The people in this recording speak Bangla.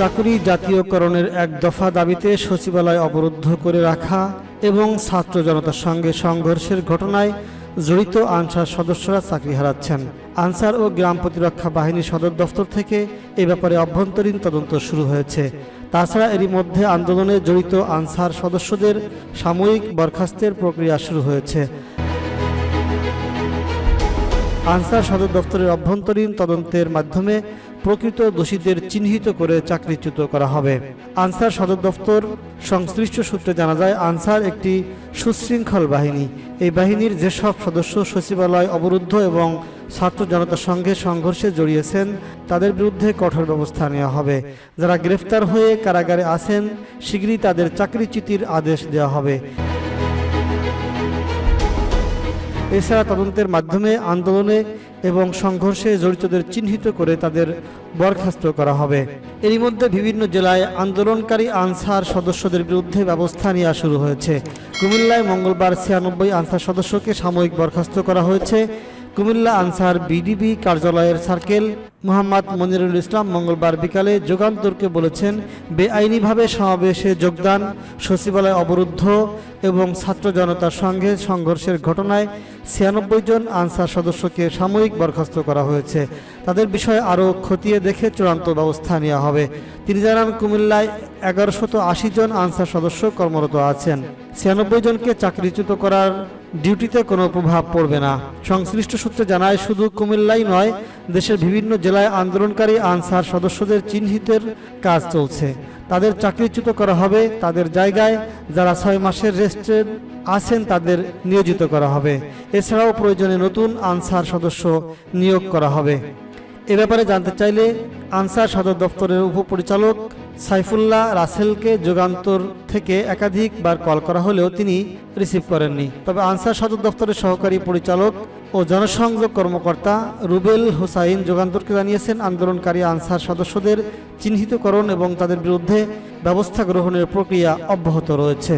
চাকুরি জাতীয়করণের এক দফা দাবিতে সচিবালয় অবরুদ্ধ করে রাখা এবং ছাত্র জনতার সঙ্গে সংঘর্ষের ঘটনায় জড়িত আনসার সদস্যরা চাকরি হারাচ্ছেন। আনসার ও গ্রাম প্রতিরক্ষা বাহিনী সদর দফতর থেকে এ ব্যাপারে অভ্যন্তরীণ তদন্ত শুরু হয়েছে। তাছাড়া এরই মধ্যে আন্দোলনে জড়িত আনসার সদস্যদের সাময়িক বরখাস্তের প্রক্রিয়া শুরু হয়েছে। আনসার সদর দপ্তরের অভ্যন্তরীণ তদন্তের মাধ্যমে প্রকৃত দোষীদের চিহ্নিত করে চাকরিচ্যুত করা হবে। আনসার সদর দপ্তর সংশ্লিষ্ট সূত্রে জানা যায়, আনসার একটি সুশৃঙ্খল বাহিনী। এই বাহিনীর যেসব সদস্য সচিবালয় অবরুদ্ধ এবং ছাত্র জনতার সঙ্গে সংঘর্ষে জড়িয়েছেন, তাদের বিরুদ্ধে কঠোর ব্যবস্থা নেওয়া হবে। যারা গ্রেফতার হয়ে কারাগারে আছেন শীঘ্রই তাদের চাকরিচ্যুতির আদেশ দেওয়া হবে। এছাড়া তদন্তের মাধ্যমে আন্দোলনে এবং সংঘর্ষে জড়িতদের চিহ্নিত করে তাদের বরখাস্ত করা হবে। এরই মধ্যে বিভিন্ন জেলায় আন্দোলনকারী আনসার সদস্যদের বিরুদ্ধে ব্যবস্থা নেওয়া শুরু হয়েছে। কুমিল্লায় মঙ্গলবার ছিয়ানব্বই আনসার সদস্যকে সাময়িক বরখাস্ত করা হয়েছে। কুমিল্লা আনসার বিডিবি কার্যালয়ের সার্কেল মোহাম্মদ মনিরুল ইসলাম মঙ্গলবার বিকালে যুগান্তরকে বলেছেন, বেআইনিভাবে সমাবেশে যোগদান, সচিবালয় অবরুদ্ধ এবং ছাত্র জনতার সঙ্গে সংঘর্ষের ঘটনায় ছিয়ানব্বই জন আনসার সদস্যকে সাময়িক বরখাস্ত করা হয়েছে। তাদের বিষয়ে আরও খতিয়ে দেখে চূড়ান্ত ব্যবস্থা নেওয়া হবে। তিনি জানান, কুমিল্লায় এগারোশত আশি জন আনসার সদস্য কর্মরত আছেন। ছিয়ানব্বই জনকে চাকরিচ্যুত করার ডিউটিতে কোনো প্রভাব পড়বে না। সংশ্লিষ্ট সূত্রে জানায়, শুধু কুমিল্লাই নয়, দেশের বিভিন্ন জেলায় আন্দোলনকারী আনসার সদস্যদের চিহ্নিতের কাজ চলছে। তাদের চাকরিচ্যুত করা হবে, তাদের জায়গায় যারা ছয় মাসের রেস্টে আছেন, তাদের নিয়োজিত করা হবে। এছাড়াও প্রয়োজনে নতুন আনসার সদস্য নিয়োগ করা হবে। এ ব্যাপারে জানতে চাইলে আনসার সদর দপ্তরের উপপরিচালক সাইফুল্লাহ রাসেলকে যুগান্তর থেকে একাধিকবার কল করা হলেও তিনি রিসিভ করেননি। তবে আনসার সদর দপ্তরের সহকারী পরিচালক ও জনসংযোগ কর্মকর্তা রুবেল হুসাইন যুগান্তরকে জানিয়েছেন, আন্দোলনকারী আনসার সদস্যদের চিহ্নিতকরণ এবং তাদের বিরুদ্ধে ব্যবস্থা গ্রহণের প্রক্রিয়া অব্যাহত রয়েছে।